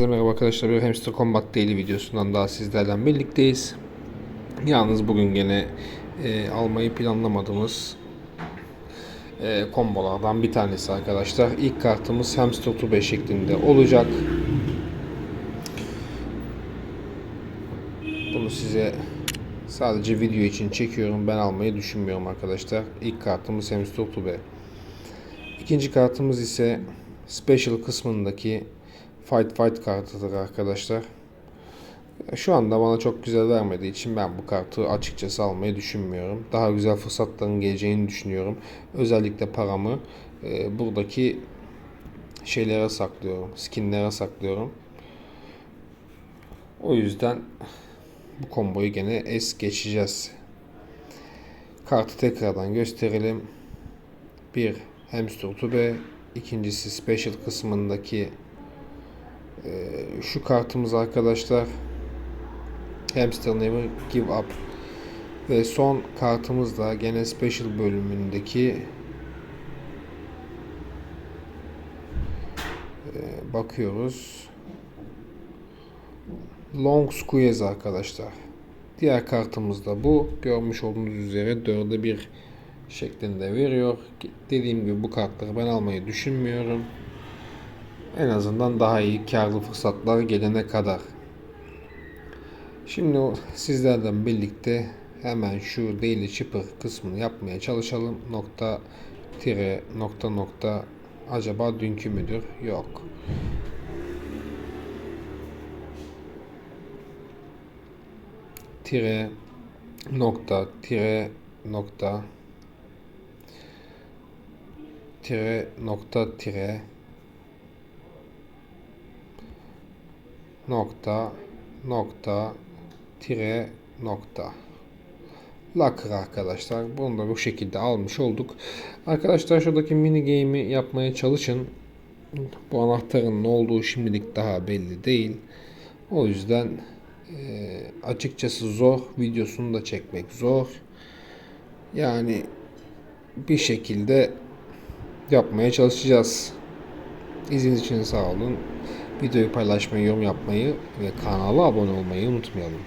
Herkese merhaba arkadaşlar. Bir Hamster Combat Daily videosundan daha sizlerle birlikteyiz. Yalnız bugün gene e, almayı planlamadığımız e, kombolardan bir tanesi arkadaşlar. İlk kartımız Hamster Tube şeklinde olacak. Bunu size sadece video için çekiyorum. Ben almayı düşünmüyorum arkadaşlar. İlk kartımız Hamster Tube. İkinci kartımız ise Special kısmındaki Fight Fight kartıdır arkadaşlar. Şu anda bana çok güzel vermediği için ben bu kartı açıkçası almayı düşünmüyorum. Daha güzel fırsatların geleceğini düşünüyorum. Özellikle paramı e, buradaki şeylere saklıyorum. Skinlere saklıyorum. O yüzden bu komboyu gene es geçeceğiz. Kartı tekrardan gösterelim. Bir Hamster Tube, ikincisi Special kısmındaki şu kartımız arkadaşlar Hamster Never Give Up. Ve son kartımız da gene Special bölümündeki Ee, bakıyoruz. Long Squeeze arkadaşlar. Diğer kartımız da bu. Görmüş olduğunuz üzere 4'e 1 şeklinde veriyor. Dediğim gibi bu kartları ben almayı düşünmüyorum en azından daha iyi karlı fırsatlar gelene kadar. Şimdi sizlerden birlikte hemen şu daily chipper kısmını yapmaya çalışalım. Nokta tire nokta nokta acaba dünkü müdür? Yok. Tire nokta tire nokta tire nokta tire nokta nokta tire nokta Locker arkadaşlar. Bunu da bu şekilde almış olduk. Arkadaşlar şuradaki mini game'i yapmaya çalışın. Bu anahtarın ne olduğu şimdilik daha belli değil. O yüzden e, açıkçası zor. Videosunu da çekmek zor. Yani bir şekilde yapmaya çalışacağız. İzlediğiniz için sağ olun. Videoyu paylaşmayı, yorum yapmayı ve kanala abone olmayı unutmayalım.